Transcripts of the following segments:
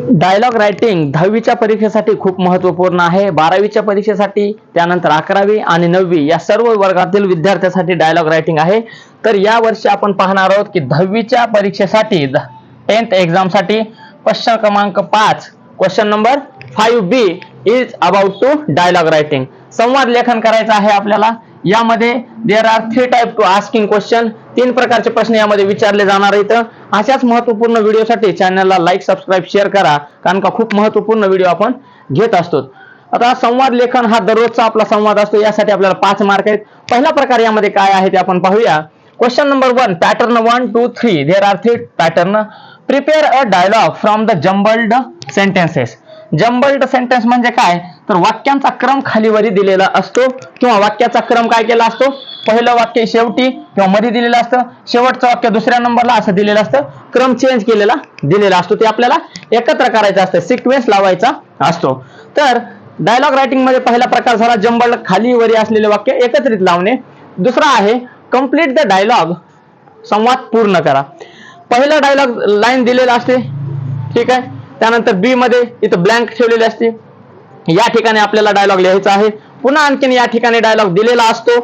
Dialogue writing दहावीच्या परीक्षेसाठी खूप महत्त्वपूर्ण आहे. बारावीच्या परीक्षेसाठी त्यानंतर अकरावी आणि नववी या सर्व वर्गातील विद्यार्थ्यांसाठी डायलॉग रायटिंग आहे. तर या वर्षी आपण पाहणार आहोत की दहावीच्या परीक्षेसाठी टेन्थ एक्झामसाठी क्वेश्चन क्रमांक पाच question number five B is about to dialogue writing. संवाद लेखन करायचं आहे आपल्याला. यामध्ये there are three type to asking question तीन प्रकारचे प्रश्न यामध्ये विचारले जाणार आहेत. अशाच महत्त्वपूर्ण व्हिडिओसाठी चॅनलला लाईक सबस्क्राईब शेअर करा. कारण का खूप महत्त्वपूर्ण व्हिडिओ आपण घेत असतो. आता संवाद लेखन हा दररोजचा आपला संवाद असतो. यासाठी आपल्याला पाच मार्क आहेत. पहिला प्रकार यामध्ये काय आहे ते आपण पाहूया. Question number one pattern one two three there are three pattern prepare a dialogue from the jumbled sentences jumbled sentence म्हणजे काय? तर वाक्यांचा क्रम खालीवरी दिलेला असतो. किंवा वाक्याचा क्रम काय केला असतो? पहिलं वाक्य शेवटी किंवा मध्ये दिलेलं असतं. शेवटचं वाक्य दुसऱ्या नंबरला असं दिलेलं असतं. क्रम चेंज केलेला दिलेला असतो. ते आपल्याला एकत्र करायचं असतं. सिक्वेन्स लावायचा असतो. तर डायलॉग रायटिंगमध्ये पहिला प्रकार झाला जम्बल्ड खाली वरी असलेले वाक्य एकत्रित लावणे. दुसरा आहे कंप्लीट द डायलॉग संवाद पूर्ण करा. पहिला डायलॉग लाईन दिलेला असते. ठीक आहे? त्यानंतर बी मध्ये इथं ब्लँक ठेवलेले असते. या ठिकाणी आपल्याला डायलॉग लिहायचा आहे. पुन्हा आणखीन या ठिकाणी डायलॉग दिलेला असतो.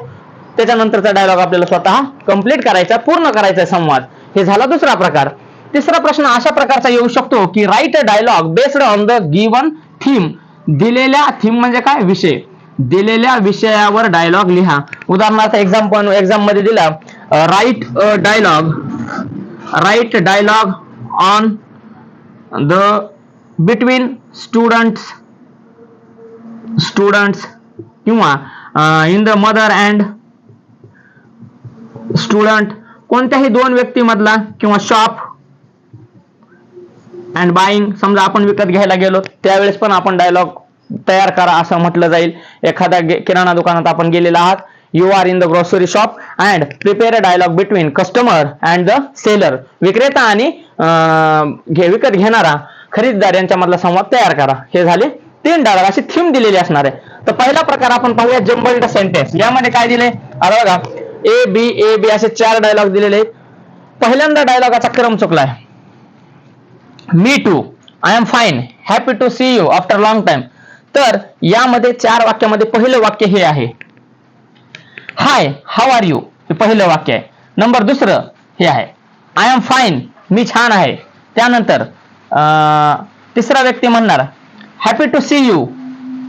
त्याच्यानंतरचा डायलॉग आपल्याला स्वतः कंप्लीट करायचा पूर्ण करायचा आहे संवाद. हे झाला दुसरा प्रकार. तिसरा प्रश्न अशा प्रकारचा येऊ शकतो की write dialogue based on the given theme दिलेल्या थीम म्हणजे काय? विषय. दिलेल्या विषयावर डायलॉग लिहा. उदाहरणार्थ एक्झाम पण एक्झाममध्ये दिला. Write dialogue write dialogue on the between students students किंवा in the mother and student कोणत्याही दोन व्यक्तीमधला किंवा शॉप अँड बाईंग समजा आपण विकत घ्यायला गेलो त्यावेळेस पण आपण डायलॉग तयार करा असं म्हटलं जाईल. एखाद्या किराणा दुकानात आपण गेलेला आहात you are in the grocery shop and prepare a dialogue between customer and the seller विक्रेता आणि अं, घे विकत घेणारा खरीददार यांच्या मधला संवाद तयार करा. हे झाले तीन डायलॉग अशी थीम दिलेली असणार आहे. तर पहिला प्रकार आपण पाहूया जम्बल्ड सेंटेन्स यामध्ये काय दिले? आता बघा. ए बी ए बी असे चार डायलॉग दिलेले आहेत. पहिल्यांदा डायलॉगाचा क्रम चुकलाय. Me too I am fine happy to see you after long time तर यामध्ये चार वाक्यामध्ये पहिलं वाक्य हे आहे. हाय हाव आर यू हे पहिलं वाक्य आहे. नंबर दुसरं हे आहे. आय एम फाईन मी छान आहे. त्यानंतर अं, तिसरा व्यक्ती म्हणणार हॅपी टू सी यू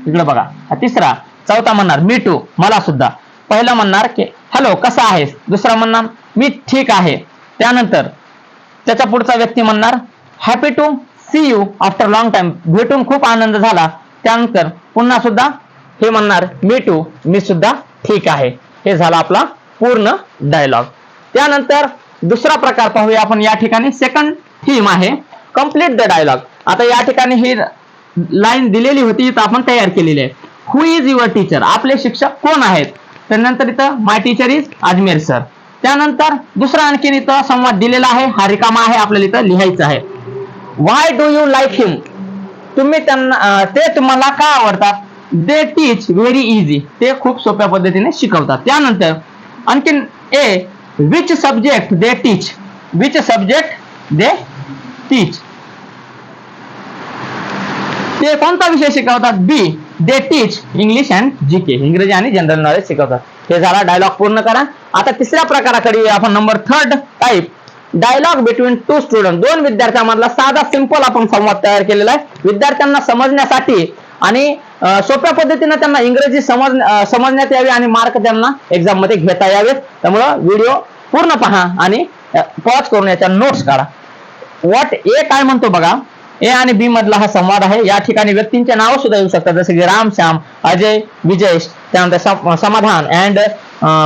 इकडं बघा. हा तिसरा चौथा म्हणणार मी टू मला सुद्धा. पहिला म्हणणार की हॅलो कसा आहेस? दुसरा म्हणणार मी ठीक आहे. त्यानंतर त्याच्या पुढचा व्यक्ती म्हणणार happy to see you after long time भेटून खूप आनंद झाला. त्यानंतर पुन्हा सुद्धा हे म्हणणार मी टू मी सुद्धा ठीक आहे. हे झाला आपला पूर्ण डायलॉग त्यानंतर दुसरा प्रकार पाहूया आपण या ठिकाणी. सेकंड थीम आहे कंप्लीट द डायलॉग आता या ठिकाणी ही लाईन दिलेली होती इथं आपण तयार केलेली आहे. हु इज युअर टीचर आपले शिक्षक कोण आहेत? त्यानंतर इथं my teacher is Ajmer sir त्यानंतर दुसरा आणखीन इथं संवाद दिलेला आहे हा रिकामा आहे आपल्याला इथं लिहायचं आहे. Why do you like him तुम्ही त्यांना ते तुम्हाला का आवडतात? दे टीच व्हेरी इझी ते खूप सोप्या पद्धतीने शिकवतात. त्यानंतर आणखीन a which subject they teach which subject they teach ते कोणता विषय शिकवतात? बी they teach English and G के इंग्रजी आणि जनरल नॉलेज शिकवतात. हे झाला डायलॉग पूर्ण करा. आता तिसऱ्या प्रकाराकडे आपण number third type dialogue between two student दोन विद्यार्थ्यांमधला साधा सिंपल आपण संवाद तयार केलेला आहे. विद्यार्थ्यांना समजण्यासाठी आणि सोप्या पद्धतीने त्यांना इंग्रजी समज समजण्यात यावी आणि मार्क त्यांना एक्झाममध्ये घेता यावेत. त्यामुळं व्हिडिओ पूर्ण पहा आणि पॉज करून याच्या नोट्स काढा. वॉट ए काय म्हणतो बघा? ए आणि बी मधला हा संवाद आहे. या ठिकाणी व्यक्तींचे नाव सुद्धा येऊ शकतात. जसे की राम श्याम अजय विजय त्यानंतर समाधान अँड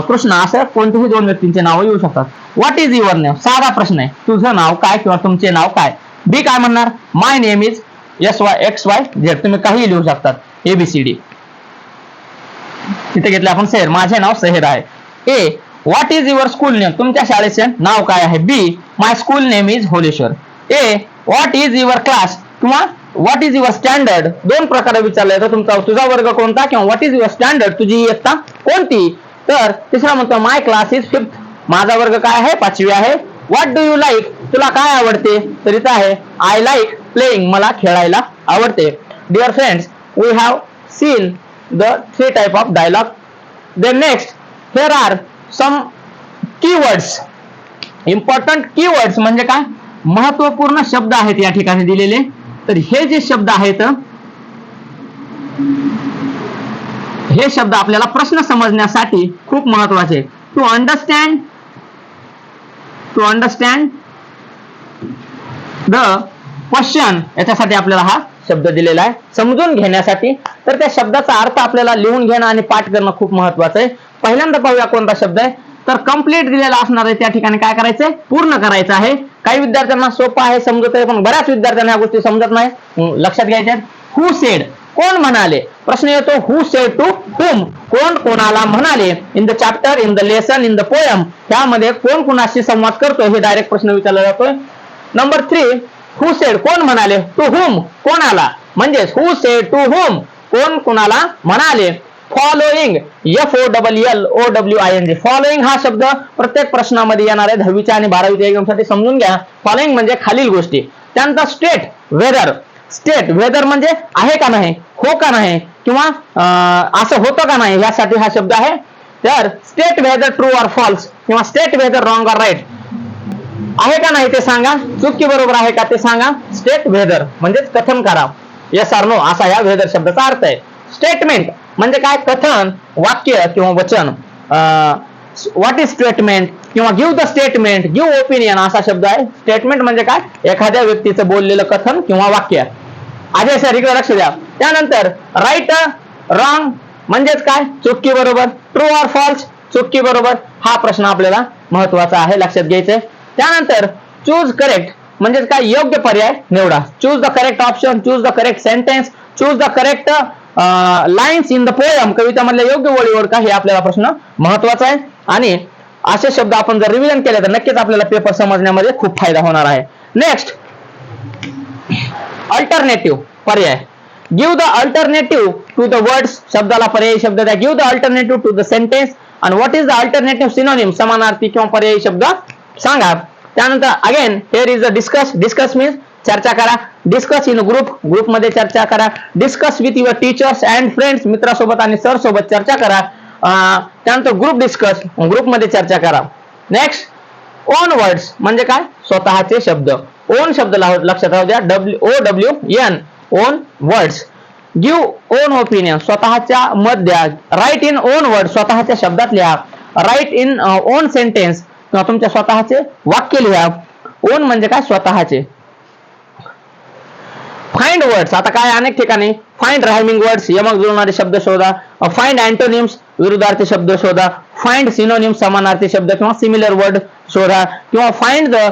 कृष्ण असं कोणतेही दोन व्यक्तींचे नाव येऊ शकतात. व्हॉट इज युअर नेम साधा प्रश्न आहे. तुझं नाव काय किंवा तुमचे नाव काय? बी काय म्हणणार? My name is S Y X Y Z तुम्ही काही लिहू शकतात. एबीसीडी तिथे घेतले आपण शहर. माझे नाव सहेर आहे. A what is your school name तुमच्या शाळेचे नाव काय आहे? B my school name is Holeshwar. A what is your class किंवा व्हॉट इज युअर स्टँडर्ड दोन प्रकारे विचारलं तर तुमचा तुझा वर्ग कोणता किंवा व्हॉट इज युअर स्टँडर्ड तुझी इयत्ता कोणती? तर तिसरा म्हणतो माय क्लास इज फिफ्थ माझा वर्ग काय आहे? पाचवी आहे. व्हॉट डू यू लाईक तुला काय आवडते? तर इथं आहे आय लाईक प्लेइंग मला खेळायला आवडते. Dear friends we have seen the three type of dialogue then next here are some keywords important keywords म्हणजे काय? महत्त्वपूर्ण शब्द आहेत या ठिकाणी दिलेले. तर हे जे शब्द आहेत हे शब्द आपल्याला प्रश्न समजण्यासाठी खूप महत्त्वाचे to understand to understand the question याच्यासाठी आपल्याला हा शब्द दिलेला आहे. समजून घेण्यासाठी. तर त्या शब्दाचा अर्थ आपल्याला लिहून घेणं आणि पाठ करणं खूप महत्वाचं आहे. पहिल्यांदा पाहूया कोणता शब्द आहे. तर कंप्लीट दिलेला असणार आहे. त्या ठिकाणी काय करायचंय पूर्ण करायचं आहे. काही विद्यार्थ्यांना सोपं आहे समजत आहे पण बऱ्याच विद्यार्थ्यांना या गोष्टी समजत नाही. लक्षात घ्यायच्या हु सेड कोण म्हणाले? प्रश्न येतो हु सेड टू हुम कोण कोणाला म्हणाले? In the chapter in the lesson in the poem त्यामध्ये कोण कोणाशी संवाद करतो हे डायरेक्ट प्रश्न विचारला जातोय. नंबर थ्री हु सेड कोण म्हणाले? टू हुम कोणाला? म्हणजेच हु सेड टू हुम कोण कोणाला म्हणाले? Following F O double L O W I N G following हा शब्द प्रत्येक प्रश्नामध्ये येणार आहे दहावीच्या आणि बारावीच्या एक्झामसाठी समजून घ्या. फॉलोईंग म्हणजे खालील गोष्टी. त्यानंतर स्टेट वेदर स्टेट वेदर म्हणजे आहे का नाही? हो का नाही? किंवा असं होतं का नाही? यासाठी हा शब्द आहे. तर state whether true or false किंवा state whether wrong or right आहे का नाही ते सांगा. चुकी बरोबर आहे का ते सांगा. स्टेट वेदर म्हणजेच कथन करा. येस आर नो असा या वेदर शब्दाचा अर्थ आहे. स्टेटमेंट म्हणजे काय? कथन वाक्य किंवा वचन. व्हॉट इज स्टेटमेंट किंवा give the statement give opinion असा शब्द आहे. स्टेटमेंट म्हणजे काय? एखाद्या व्यक्तीचं बोललेलं कथन किंवा वाक्य. अजय सर इकडे लक्ष द्या. त्यानंतर राईट रॉंग म्हणजेच काय? चुकी बरोबर. ट्रू ऑर फॉल्स चुकी बरोबर. हा प्रश्न आपल्याला महत्त्वाचा आहे. लक्षात घ्यायचंय. आहे त्यानंतर चूज करेक्ट म्हणजेच काय? योग्य पर्याय निवडा. Choose the correct option choose the correct sentence choose the correct lines in the poem कवितामधल्या योग्य ओळी का हे आपल्याला प्रश्न महत्त्वाचा आहे. आणि असे शब्द आपण जर रिव्हिजन केले तर नक्कीच आपल्याला पेपर समजण्यामध्ये खूप फायदा होणार आहे. नेक्स्ट अल्टरनेटिव्ह पर्याय. Give the alternative to the words शब्दाला पर्यायी शब्द द्या. Give the alternative to the sentence आणि what is the alternative synonym समानार्थी किंवा पर्यायी शब्द? सांगा. त्यानंतर again here is a discuss discuss means चर्चा करा. डिस्कस इन ग्रुप ग्रुपमध्ये चर्चा करा. Discuss with your teachers and friends मित्रासोबत आणि सर सोबत चर्चा करा. त्यानंतर ग्रुप डिस्कस ग्रुपमध्ये चर्चा करा. नेक्स्ट ओन वर्ड्स म्हणजे काय? स्वतःचे शब्द. ओन शब्द लक्षात राहू द्या. W O W N own words give own opinion स्वतःच्या मत द्या राईट इन ओन वर्ड स्वतःच्या शब्दात लिहा. राईट इन ओन सेंटेन्स तुमच्या स्वतःचे वाक्य लिहा. ओन म्हणजे काय? स्वतःचे. फाइंड वर्ड्स आता काय अनेक ठिकाणी फाइंड रायमिंग वर्ड्स यमक जुळणारे शब्द शोधा. फाइंड अँटोनिम्स विरुद्धार्थी शब्द शोधा. फाइंड सिनोनिम समानार्थी शब्द किंवा सिमिलर वर्ड शोधा. किंवा find the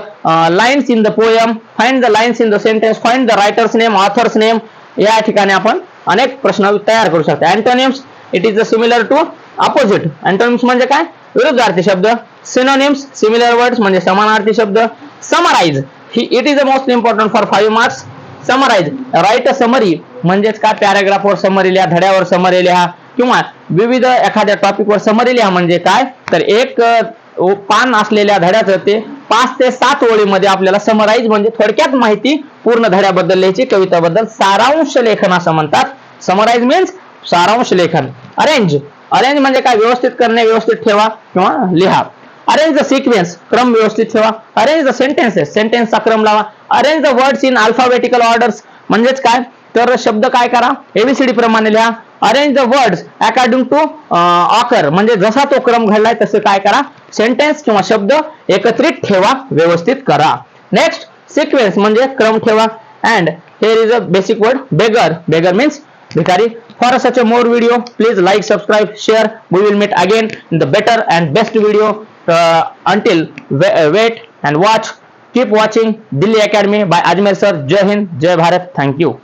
lines in the poem find the lines in the sentence find the writer's name author's name या ठिकाणी आपण अनेक प्रश्न तयार करू शकतो. Antonyms it is the similar to opposite antonyms म्हणजे काय? विरुद्धार्थी शब्द सिनोनिम्स सिमिलर वर्ड्स म्हणजे समानार्थी शब्द. Summarise he it is the most important for five marks summarize write a summary म्हणजेच काय? पॅराग्राफवर समरी लिहा धड्यावर समरी लिहा किंवा विविध एखाद्या टॉपिकवर समरी लिहा म्हणजे काय? तर एक पान असलेल्या धड्याचं ते पाच ते सात ओळीमध्ये आपल्याला समराईज म्हणजे थोडक्यात माहिती पूर्ण धड्याबद्दल लिहायची कविताबद्दल सारांश लेखन असं म्हणतात. समराईज मीन्स सारांश लेखन. अरेंज अरेंज म्हणजे काय? व्यवस्थित करणे व्यवस्थित ठेवा किंवा लिहा. अरेंज द सिक्वेन्स क्रम व्यवस्थित ठेवा. अरेंज द सेंटेन्सेस सेंटेन्सचा क्रम लावा. Arrange the words in alphabetical orders म्हणजेच काय? तर शब्द काय करा? एबीसीडी प्रमाणे लिहा. Arrange the words according to occur म्हणजे जसा तो क्रम घडलाय तसं काय करा? सेंटेन्स किंवा शब्द एकत्रित ठेवा व्यवस्थित करा. नेक्स्ट सिक्वेन्स म्हणजे क्रम ठेवा. And here is a basic word beggar beggar means भिकारी. For such a more video please like subscribe share. We will meet again in the better and best video uh, until uh, wait and watch. Keep watching delhi academy by ajmer sir. Jai hind jai bharat. Thank you